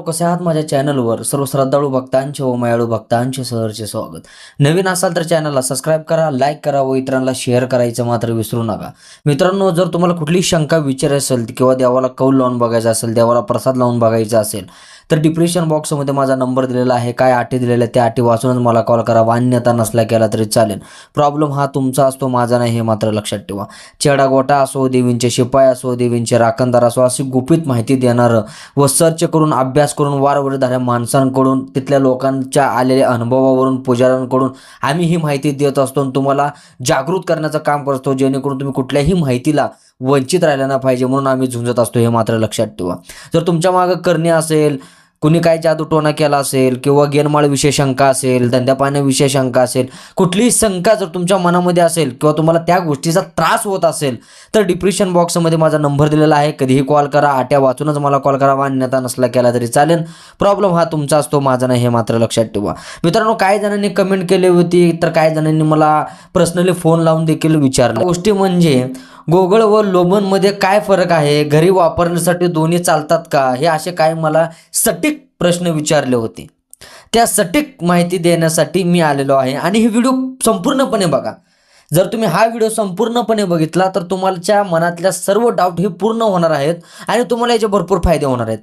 मित्रांनो कसे आहात माझ्या चॅनलवर सर्व श्रद्धाळू भक्तांचे व मयाळू भक्तांचे सहरचे स्वागत. नवीन असाल तर चॅनलला सबस्क्राईब करा लाईक करा व इतरांना शेअर करायचं मात्र विसरू नका. मित्रांनो जर तुम्हाला कुठली शंका विचार असेल किंवा देवाला कौल लावून बघायचा असेल देवाला प्रसाद लावून बघायचा असेल तर डिप्रेशन बॉक्समध्ये माझा नंबर दिलेला आहे. काय अटी दिलेल्या त्या अटी वाचूनच मला कॉल करा. मान्यता नसला केला तरी चालेल. प्रॉब्लेम हा तुमचा असतो माझा नाही हे मात्र लक्षात ठेवा. चेडा गोटा असो देवींचे शिपाई असो देवींचे राखणदार असो अशी गुपित माहिती देणारं व सर्च करून अभ्यास करून वारवडधाऱ्या माणसांकडून तिथल्या लोकांच्या आलेल्या अनुभवावरून पुजाऱ्यांकडून आम्ही ही माहिती देत असतो आणि तुम्हाला जागृत करण्याचं काम करतो जेणेकरून तुम्ही कुठल्याही माहितीला वंचित राहिला ना पाहिजे म्हणून आम्ही झुंजत असतो हे मात्र लक्षात ठेवा. जर तुमच्या मागं करणे असेल कुणी काय जादूटोणा केला असेल किंवा गेनमाळ विषय शंका असेल धंद्या पाण्याविषयी शंका असेल कुठलीही शंका जर तुमच्या मनामध्ये असेल किंवा तुम्हाला त्या गोष्टीचा त्रास होत असेल तर डिप्रेशन बॉक्समध्ये माझा नंबर दिलेला आहे. कधीही कॉल करा आट्या वाचूनच मला कॉल करा. मान्यता नसला केला तरी चालेल. प्रॉब्लेम हा तुमचा असतो माझा नाही हे मात्र लक्षात ठेवा. मित्रांनो काही जणांनी कमेंट केली होती तर काही जणांनी मला पर्सनली फोन लावून देखील विचारलं. गोष्टी म्हणजे गोगळ व लोबनमध्ये काय फरक आहे? घरी वापरण्यासाठी दोन्ही चालतात का? हे असे काय मला सटीक प्रश्न विचारले होते. त्या सटीक माहिती देण्यासाठी मी आलेलो आहे आणि ही व्हिडिओ संपूर्णपणे बघा. जर तुम्ही हा व्हिडिओ संपूर्णपणे बघितला तर तुमच्या मनातल्या सर्व डाऊट हे पूर्ण होणार आहेत आणि तुम्हाला याचे भरपूर फायदे होणार आहेत.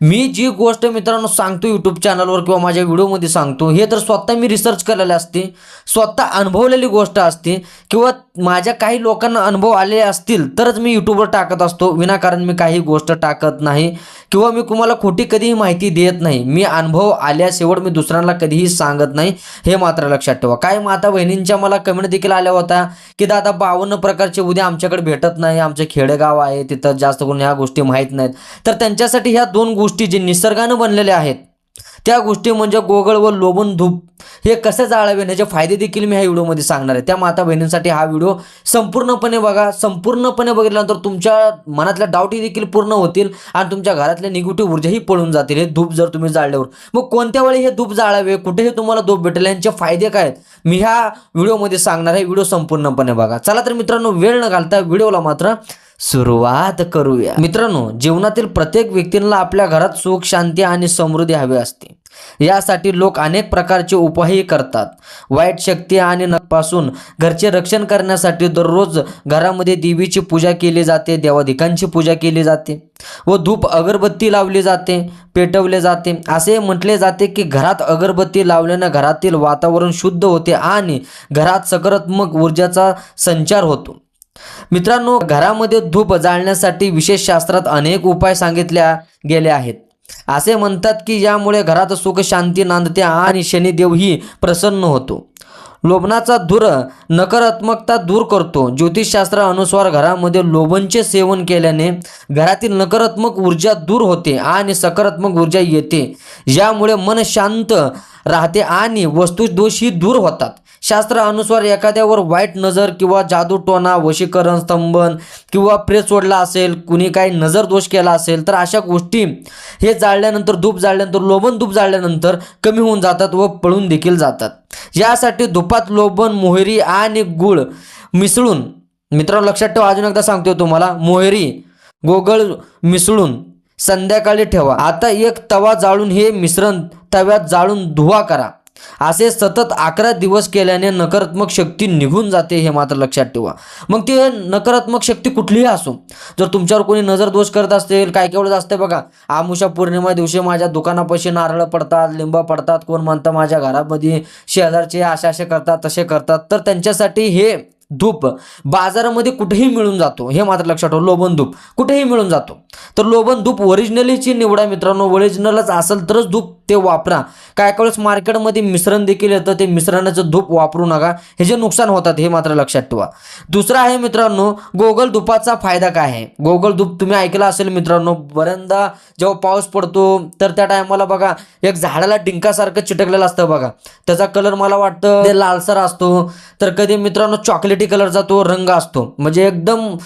मी जी गोष्ट मित्रांनो सांगतो यूट्यूब चॅनलवर किंवा माझ्या व्हिडिओमध्ये सांगतो हे तर स्वतः मी रिसर्च केलेले असते. स्वतः अनुभवलेली गोष्ट असते किंवा माझ्या काही लोकांना अनुभव आलेले असतील तरच मी यूट्यूबवर टाकत असतो. विनाकारण मी काही गोष्ट टाकत नाही किंवा मी तुम्हाला खोटी कधीही माहिती देत नाही. मी अनुभव आल्याशिवाय मी दुसऱ्यांना कधीही सांगत नाही. हे मात्र लक्षात ठेवा. काय माता बहिणींच्या मला कमेंट देखील आल्या होत्या की दादा बावन्न प्रकारचे उद्या आमच्याकडे भेटत नाही. आमचे खेडेगाव आहे. तिथं जास्त करून ह्या गोष्टी माहीत नाहीत. तर त्यांच्यासाठी ह्या दोन गोष्टी जे निसर्गानं बनलेल्या आहेत त्या गोष्टी म्हणजे गोगळ व लोबन धूप हे कसे जाळावे याचे फायदे देखील मी ह्या व्हिडिओमध्ये सांगणार आहे. त्या माता बहिणींसाठी हा व्हिडिओ संपूर्णपणे बघा. संपूर्णपणे बघितल्यानंतर तुमच्या मनातल्या डाऊटही देखील पूर्ण होतील आणि तुमच्या घरातल्या निगेटिव्ह ऊर्जाही पळून जातील. हे धूप जर तुम्ही जाळल्यावर. मग कोणत्या वेळी हे धूप जाळावे? कुठेही तुम्हाला धूप भेटेल. यांचे फायदे काय आहेत? मी ह्या व्हिडिओमध्ये सांगणार आहे. व्हिडिओ संपूर्णपणे बघा. चला तर मित्रांनो वेळ न घालता व्हिडिओला मात्र सुरुवात करूया. मित्रांनो जीवनातील प्रत्येक व्यक्तींना आपल्या घरात सुख शांती आणि समृद्धी हवी असते. यासाठी लोक अनेक प्रकारचे उपायही करतात. वाईट शक्ती आणि नपासून घरचे रक्षण करण्यासाठी दररोज घरामध्ये देवीची पूजा केली जाते देवाधिकांची पूजा केली जाते व धूप अगरबत्ती लावली जाते पेटवले जाते. असे म्हटले जाते की घरात अगरबत्ती लावल्यानं घरातील वातावरण शुद्ध होते आणि घरात सकारात्मक ऊर्जाचा संचार होतो. मित्रांनो घरामध्ये धूप जाळण्यासाठी विशेष शास्त्रात अनेक उपाय सांगितल्या गेले आहेत. असे म्हणतात की यामुळे घरात सुख शांती नांदते आणि शनिदेवही प्रसन्न होतो. लोभनाचा धूर नकारात्मकता दूर करतो. ज्योतिषशास्त्रानुसार घरामध्ये लोभनचे सेवन केल्याने घरातील नकारात्मक ऊर्जा दूर होते आणि सकारात्मक ऊर्जा येते. यामुळे मन शांत राहते आणि वस्तुदोषही दूर होतात. शास्त्र अनुसार एखाद्यावर वाईट नजर किंवा जादूटोणा वशीकरण स्तंभन किंवा प्रेस सोडला असेल कुणी काही नजर दोष केला असेल तर अशा गोष्टी हे जाळल्यानंतर धूप जाळल्यानंतर लोबन धूप जाळल्यानंतर कमी होऊन जातात व पळून देखील जातात. यासाठी धुपात लोबन मोहरी आणि गुळ मिसळून मित्रांनो लक्षात ठेवा अजून एकदा सांगतोय तुम्हाला मोहरी गोगळ मिसळून संध्याकाळी ठेवा. आता एक तवा जाळून हे मिश्रण तव्यात जाळून धुवा करा. असे सतत अकरा दिवस केल्याने नकारात्मक शक्ती निघून जाते हे मात्र लक्षात ठेवा. मग ते नकारात्मक शक्ती कुठलीही असो जर तुमच्यावर कोणी नजर दोष करत असेल काय केवढं असते बघा. आमुषा पौर्णिमा दिवशी माझ्या दुकानापाशी नारळ पडतात लिंब पडतात कोण म्हणतं माझ्या घरामध्ये शेजारचे असे असे करतात तसे करतात. तर त्यांच्यासाठी हे धूप बाजारामध्ये कुठेही मिळून जातो. हे मात्र लक्षात ठेवा लोबन धूप कुठेही मिळून जातो. तर लोबन धूप ओरिजिनलीची निवडा मित्रांनो ओरिजिनलच असेल तरच धूप ते वापरा. काय काय वेळेस मार्केटमध्ये मिश्रण देखील येतं ते मिश्रणाचं धूप वापरू नका. हे जे नुकसान होतात हे मात्र लक्षात ठेवा. दुसरं आहे मित्रांनो गोगल धुपाचा फायदा काय आहे? गोगल धूप तुम्ही ऐकला असेल मित्रांनो बऱ्यांदा जेव्हा पाऊस पडतो तर त्या टायमाला बघा एक झाडाला डिंकासारखं चिटकलेलं असतं बघा. त्याचा कलर मला वाटतं लालसर असतो. तर कधी मित्रांनो चॉकलेट कलरचा तो रंग असतो. म्हणजे एकदम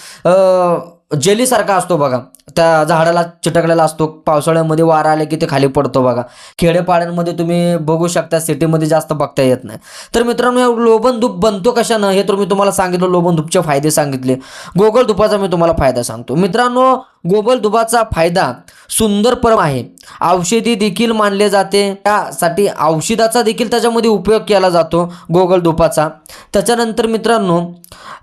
जेलीसारखा असतो बघा. त्या झाडाला चिटकलेला असतो. पावसाळ्यामध्ये वारा आले की ते खाली पडतो बघा. खेडेपाड्यांमध्ये तुम्ही बघू शकता सिटीमध्ये जास्त बघता येत नाही. तर मित्रांनो हे लोबन धूप बनतो कशानं हे तर मी तुम्हाला सांगितलं लोबन धूपचे फायदे सांगितले. गोगल धुपाचा मी तुम्हाला फायदा सांगतो. मित्रांनो गोगल धुपाचा फायदा सुंदर परम आहे. औषधी देखील मानले जाते. त्यासाठी औषधाचा देखील त्याच्यामध्ये उपयोग केला जातो गोगल धुपाचा त्याच्यानंतर मित्रांनो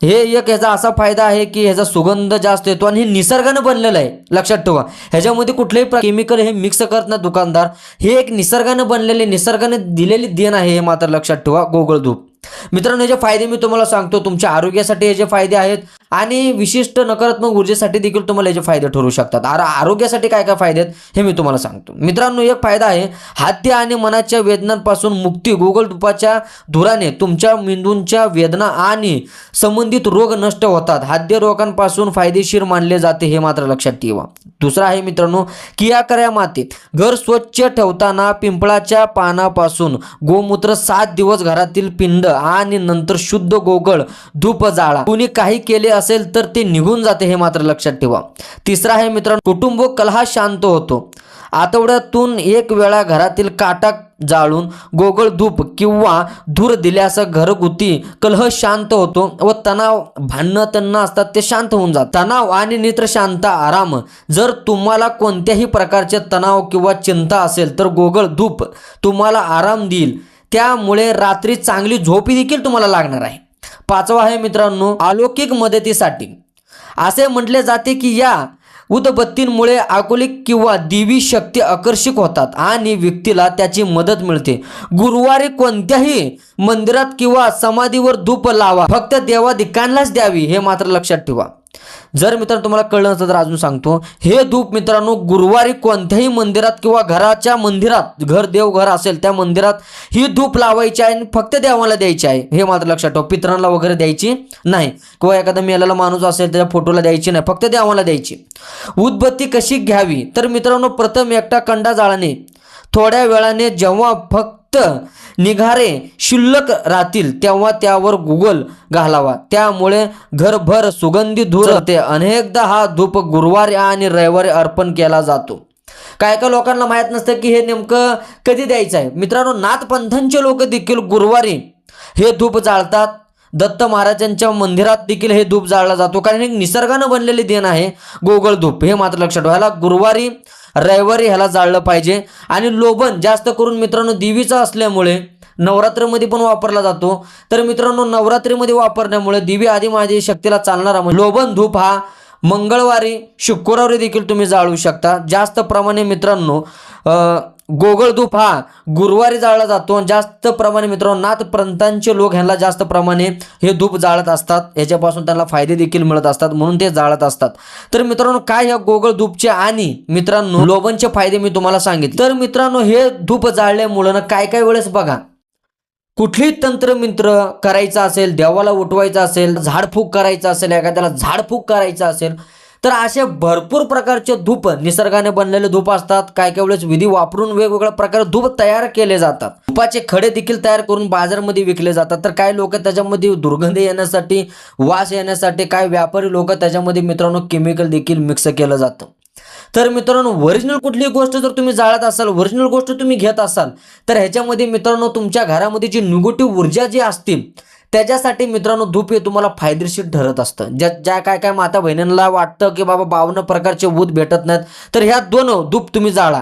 हे एक ह्याचा असा फायदा आहे की ह्याचा सुगंध जास्त येतो आणि हे निसर्गानं बनलेलं आहे. लक्षात ठेवा. ह्याच्यामध्ये कुठलेही केमिकल हे मिक्स करत नाही दुकानदार. हे एक निसर्गानं बनलेले निसर्गाने दिलेली देण आहे हे मात्र लक्षात ठेवा गोगळ धूप मित्रांनो याचे फायदे मी तुम्हाला सांगतो. तुमच्या आरोग्यासाठी याचे फायदे आहेत. आणि विशिष्ट नकारात्मक ऊर्जेसाठी देखील तुम्हाला याचे फायदे ठरू शकतात. आर आरोग्यासाठी काय काय फायदे आहेत हे मी तुम्हाला सांगतो. मित्रांनो एक फायदा आहे हास्य आणि मनाच्या वेदनांपासून मुक्ती. गुगल धुपाच्या धुराने तुमच्या मेंदूंच्या वेदना आणि संबंधित रोग नष्ट होतात. हाद्य रोगांपासून फायदेशीर मानले जाते हे मात्र लक्षात ठेवा. दुसरा आहे मित्रांनो कियाकऱ्या मातीत. घर स्वच्छ ठेवताना पिंपळाच्या पानापासून गोमूत्र सात दिवस घरातील पिंड आणि नंतर शुद्ध गोगळ धूप जाळा. कुणी काही केले असेल तर ते निघून जाते हे मात्र लक्षात ठेवा. तिसरा आहे मित्रांनो कुटुंब कलहा शांत होतो. आठवड्यातून एक वेळा घरातील काटा जाळून गोगळ धूप किंवा धूर दिल्यास घरगुती कलह शांत होतो व तणाव भांडणं तन्न असतात ते शांत होऊन जात. तणाव आणि नित्र शांत आराम जर तुम्हाला कोणत्याही प्रकारचे तणाव किंवा चिंता असेल तर गोगळ धूप तुम्हाला आराम देईल. त्यामुळे रात्री चांगली झोपी देखील तुम्हाला लागणार आहे. पाचवा आहे मित्रांनो अलौकिक मदतीसाठी. असे म्हटले जाते की या उदबत्तींमुळे अकोलिक किंवा देवी शक्ती आकर्षित होतात आणि व्यक्तीला त्याची मदत मिळते. गुरुवारी कोणत्याही मंदिरात किंवा समाधीवर धूप लावा फक्त देवाधिकांनाच द्यावी हे मात्र लक्षात ठेवा. जर मित्रांनो तुम्हाला कळलं नसतं तर अजून सांगतो. हे धूप मित्रांनो गुरुवारी कोणत्याही मंदिरात किंवा घराच्या मंदिरात घर देवघर असेल त्या मंदिरात ही धूप लावायची आहे आणि फक्त देवाला द्यायची आहे. हे मात्र लक्षात ठेवा. पितरांना वगैरे द्यायची नाही. किंवा एखादा मेलेला माणूस असेल त्याच्या फोटोला द्यायची नाही. फक्त देवाला द्यायची. उदबत्ती कशी घ्यावी? तर मित्रांनो प्रथम एकटा कंडा जाळाने थोड्या वेळाने जेव्हा फक्त निघारे शिल्लक राहतील तेव्हा त्यावर गुगल घालावा. त्यामुळे घरभर सुगंधी धूर होते अनेकदा हा धूप गुरुवारी आणि रविवारी अर्पण केला जातो. काय काय लोकांना माहीत नसतं की हे नेमकं कधी द्यायचं आहे? मित्रांनो नाथपंथांचे लोक देखील गुरुवारी हे धूप जाळतात. दत्त महाराजांच्या मंदिरात देखील हे धूप जाळला जातो. कारण हे निसर्गानं बनलेली देण आहे गोगल धूप. हे मात्र लक्षात ठेवायला गुरुवारी रविवारी ह्याला जाळलं पाहिजे. आणि लोबन जास्त करून मित्रांनो देवीचा असल्यामुळे नवरात्रीमध्ये पण वापरला जातो. तर मित्रांनो नवरात्रीमध्ये वापरण्यामुळे दिवी आदी माझी शक्तीला चालणारा म्हणजे लोबन धूप हा मंगळवारी शुक्रवारी देखील तुम्ही जाळू शकता. जास्त प्रमाणे मित्रांनो गोगळधूप हा गुरुवारी जाळला जातो. जास्त प्रमाणे मित्रांनो नाथपंथांचे लोक ह्यांना जास्त प्रमाणे हे धूप जाळत असतात. याच्यापासून त्यांना फायदे देखील मिळत असतात म्हणून ते जाळत असतात. तर मित्रांनो काय ह्या गोगळ धूपचे आणि मित्रांनो लोबनचे फायदे मी तुम्हाला सांगितले. तर मित्रांनो हे धूप जाळल्यामुळं काय काय वेळेस बघा कुठलीही तंत्र मित्र करायचं असेल देवाला उठवायचं असेल झाडफूक करायचं असेल एखाद्याला झाडफूक करायचं असेल तर असे भरपूर प्रकारचे धूप निसर्गाने बनलेले धूप असतात. काय काय वेळेस विधी वापरून वेगवेगळ्या प्रकारे धूप तयार केले जातात. धुपाचे खडे देखील तयार करून बाजारमध्ये विकले जातात. तर काही लोक त्याच्यामध्ये दुर्गंध येण्यासाठी वास येण्यासाठी काही व्यापारी लोक त्याच्यामध्ये मित्रांनो केमिकल देखील मिक्स केलं जातं. तर मित्रांनो ओरिजिनल कुठली गोष्ट जर तुम्ही जाळत असाल ओरिजिनल गोष्ट तुम्ही घेत असाल तर ह्याच्यामध्ये मित्रांनो तुमच्या घरामध्ये जी निगेटिव्ह ऊर्जा जी असते त्याच्यासाठी मित्रांनो धूप हे तुम्हाला फायदेशीर ठरत असतं. ज्या ज्या काय काय माता बहिणींना वाटतं की बाबा बावन्न प्रकारचे ऊत भेटत नाहीत तर ह्या दोन धूप तुम्ही जाळा.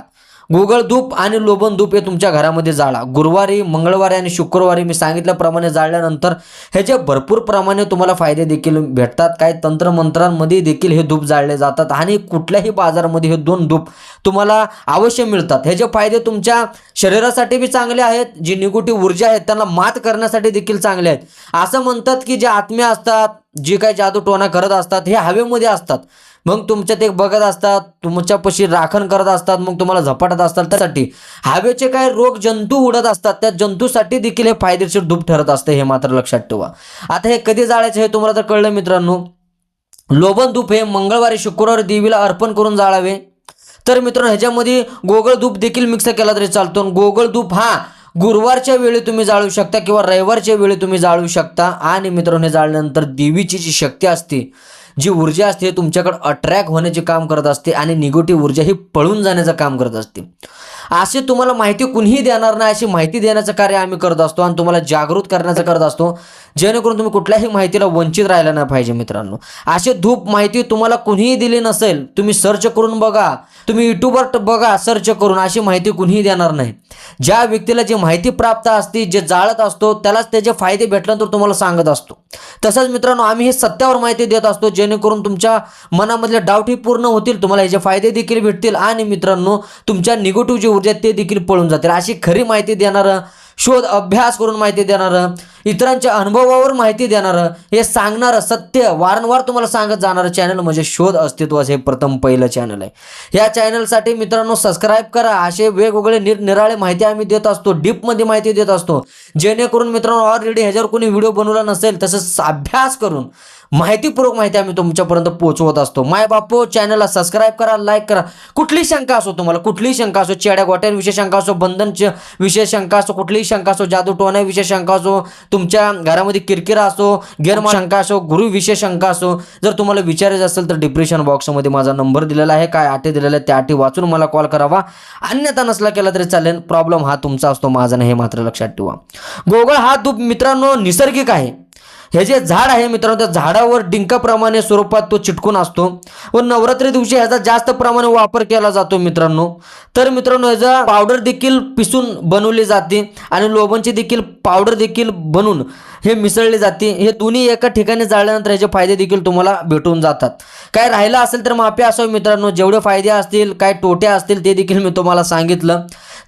गुगळ धूप आणि लोबन धूप हे तुमच्या घरामध्ये जाळा. गुरुवारी मंगळवारी आणि शुक्रवारी मी सांगितल्याप्रमाणे जाळल्यानंतर ह्याचे भरपूर प्रमाणे तुम्हाला फायदे देखील भेटतात. काही तंत्रमंत्रांमध्ये देखील हे धूप जाळले जातात आणि कुठल्याही बाजारामध्ये हे दोन धूप तुम्हाला अवश्य मिळतात. ह्याचे फायदे तुमच्या शरीरासाठी बी चांगले आहेत जी निगेटिव्ह ऊर्जा आहेत त्यांना मात करण्यासाठी देखील चांगले आहेत. असं म्हणतात की जे आत्म्या असतात जे काही जादू टोना करत असतात हे हवेमध्ये असतात. मग तुमच्या ते बघत असतात तुमच्यापाशी राखण करत असतात मग तुम्हाला झपाटत असतात त्यासाठी. हवेचे काय रोग जंतू उडत असतात त्या जंतूसाठी देखील हे फायदेशीर धूप ठरत असते हे मात्र लक्षात ठेवा. आता हे कधी जाळायचं हे तुम्हाला तर कळलं मित्रांनो. लोबन धूप हे मंगळवारी शुक्रवारी देवीला अर्पण करून जाळावे. तर मित्रांनो ह्याच्यामध्ये गोगळ धूप देखील मिक्स केला तरी चालतो. आणि गोगळ धूप हा गुरुवारच्या वेळी तुम्ही जाळू शकता किंवा रविवारच्या वेळी तुम्ही जाळू शकता. आणि मित्रांनो हे जाळल्यानंतर देवीची जी शक्ती असते जी ऊर्जा असते तुमच्याकडे अट्रॅक्ट होण्याचे काम करत असते आणि निगेटिव्ह ऊर्जा ही पळून जाण्याचं काम करत असते. असे तुम्हाला माहिती कुणीही देणार नाही अशी माहिती देण्याचं कार्य आम्ही करत असतो आणि तुम्हाला जागृत करण्याचं करत असतो. जेणेकरून तुम्ही कुठल्याही माहितीला वंचित राहिला नाही पाहिजे मित्रांनो. अशी धूप माहिती तुम्हाला कुणीही दिली नसेल तुम्ही सर्च करून बघा. तुम्ही युट्यूबवर बघा सर्च करून अशी माहिती कुणीही देणार नाही. ज्या व्यक्तीला जी माहिती प्राप्त असते जे जाळत असतो त्यालाच त्याचे फायदे भेटल्यानंतर तुम्हाला सांगत असतो. तसंच मित्रांनो आम्ही हे सत्यावर माहिती देत असतो जेणेकरून तुमच्या मनामधले डाऊटही पूर्ण होतील तुम्हाला याचे फायदे देखील भेटतील आणि मित्रांनो तुमच्या निगेटिव्ह जे ऊर्जा ते देखील पळून जातील अशी खरी माहिती देणारं शोध अभ्यास करून माहिती देणारं इतरांच्या अनुभवावर माहिती देणारं हे सांगणारं सत्य वारंवार तुम्हाला सांगत जाणारं चॅनल म्हणजे शोध अस्तित्वाचं हे प्रथम पहिलं चॅनल आहे. या चॅनलसाठी मित्रांनो सबस्क्राईब करा. असे वेगवेगळे निरनिराळे माहिती आम्ही देत असतो डीपमध्ये माहिती देत असतो. जेणेकरून मित्रांनो ऑलरेडी ह्याच्यावर कोणी व्हिडिओ बनवला नसेल तसंच अभ्यास करून माहितीपूर्वक माहिती आम्ही तुमच्यापर्यंत पोहोचवत असतो. माय बापो चॅनलला सबस्क्राईब करा लाईक करा. कुठलीही शंका असो तुम्हाला कुठलीही शंका असो चेड्या गोट्यांविषयी शंका असो बंधनच्या विषय शंका असो कुठलीही शंका असो जादू टोण्याविषयी शंका असो तुमच्या घरामध्ये किरकिरा असो गैरमशंका असो गुरुविषय शंका असो जर तुम्हाला विचारायचं असेल तर डिप्रेशन बॉक्समध्ये माझा नंबर दिलेला आहे. काय अटी दिलेला आहे त्या आटी वाचून मला कॉल करावा. अन्यथा नसला केला तरी चालेल. प्रॉब्लेम हा तुमचा असतो माझा नाही हे मात्र लक्षात ठेवा. गोगळ हा धूप मित्रांनो निसर्गिक आहे. हे जे झाड आहे मित्रांनो त्या झाडावर डिंकाप्रमाणे स्वरूपात तो चिटकून असतो व नवरात्री दिवशी ह्याचा जास्त प्रमाणे वापर केला जातो मित्रांनो. तर मित्रांनो ह्याचा पावडर देखील पिसून बनवली जाते आणि लोबनची देखील पावडर देखील बनवून हे मिसळले जाते हे दोन्ही एका ठिकाणी जाळल्यानंतर ह्याचे फायदे देखील तुम्हाला भेटून जातात. काय राहिलं असेल तर माफी असो मित्रांनो. जेवढे फायदे असतील काय तोटे असतील ते देखील मी तुम्हाला सांगितलं.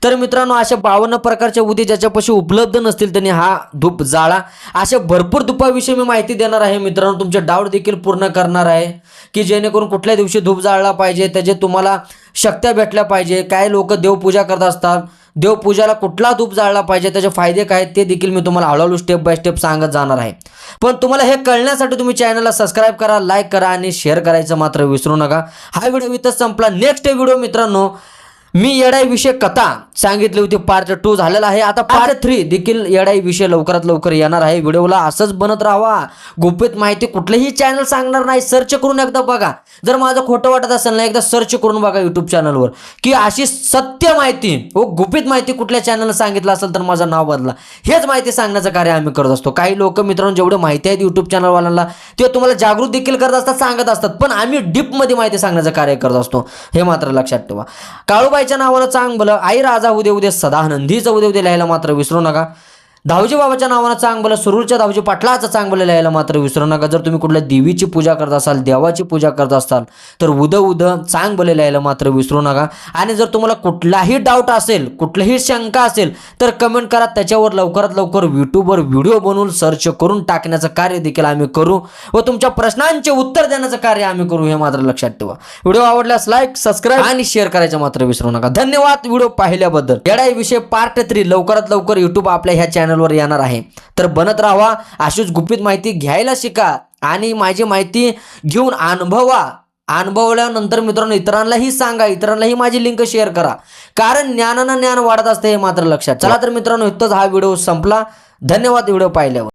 तर मित्रांनो अशा बावन्न प्रकारच्या उदी ज्याच्यापाशी उपलब्ध नसतील त्यांनी हा धूप जाळा. अशा भरपूर धुपाविषयी मी माहिती देणार आहे मित्रांनो. तुमचे डाऊट देखील पूर्ण करणार आहे की जेणेकरून कुठल्या दिवशी धूप जाळला पाहिजे त्याचे तुम्हाला शक्त्या भेटल्या पाहिजे. काय लोक देवपूजा करत असतात देवपूजाला कुठला धूप जाळला पाहिजे त्याचे फायदे काय आहेत ते देखील मी तुम्हाला हळूहळू स्टेप बाय स्टेप सांगत जाणार आहे. पण तुम्हाला हे कळण्यासाठी तुम्ही चॅनलला सबस्क्राईब करा लाईक करा आणि शेअर करायचं मात्र विसरू नका. हा व्हिडिओ इथंच संपला. नेक्स्ट व्हिडिओ मित्रांनो मी येडाई विषय कथा सांगितली होती. पार्ट टू झालेला आहे. आता पार्ट थ्री देखील येडाई विषय लवकरात लवकर येणार आहे. व्हिडिओला असंच बनत राहा. गुपित माहिती कुठलंही चॅनल सांगणार नाही. सर्च करून एकदा बघा. जर माझं खोटं वाटत असेल ना एकदा सर्च करून बघा युट्यूब चॅनलवर की अशी सत्य माहिती व गुपित माहिती कुठल्या चॅनलला सांगितलं असेल तर माझं नाव बदला. हेच माहिती सांगण्याचं कार्य आम्ही करत असतो. काही लोक मित्रांनो जेवढे माहिती आहेत युट्यूब चॅनलवाल्यांना ते तुम्हाला जागृत देखील करत असतात सांगत असतात. पण आम्ही डीपमध्ये माहिती सांगण्याचं कार्य करत असतो. हे मात्र लक्षात ठेवा. काळूबाईच्या नावानं चांग भलं आई राजा उद्या उद्या सदानंदीचं उद्या उद्या लिहायला मात्र विसरू नका. धावजी बाबाच्या नावानं चांगलं सुरूरच्या धावजी पाटलाचं चांगलं लिहायला मात्र विसरू नका जर तुम्ही कुठल्या देवीची पूजा करत असाल देवाची पूजा करत असाल तर उद उद चांगलं लिहायला मात्र विसरू नका आणि जर तुम्हाला कुठलाही डाऊट असेल कुठलीही शंका असेल तर कमेंट करा. त्याच्यावर लवकरात लवकर यूट्यूबवर व्हिडिओ बनवून सर्च करून टाकण्याचं कार्य देखील आम्ही करू व तुमच्या प्रश्नांचे उत्तर देण्याचं कार्य आम्ही करू हे मात्र लक्षात ठेवा. व्हिडिओ आवडल्यास लाईक सबस्क्राईब आणि शेअर करायचं मात्र विसरू नका धन्यवाद. व्हिडिओ पाहिल्याबद्दल. येडाई विषय पार्ट थ्री लवकरात लवकर युट्यूब आपल्या ह्या चॅनल चॅनलवर येणार आहे. तर बनत राहा अशीच गुपित माहिती घ्यायला शिका आणि माझी माहिती घेऊन अनुभवा. अनुभवल्यानंतर मित्रांनो इतरांनाही सांगा इतरांनाही माझी लिंक शेअर करा. कारण ज्ञानानं ज्ञान वाढत असते हे मात्र लक्षात. चला तर मित्रांनो इथंच हा व्हिडिओ संपला. धन्यवाद व्हिडिओ पाहिल्यावर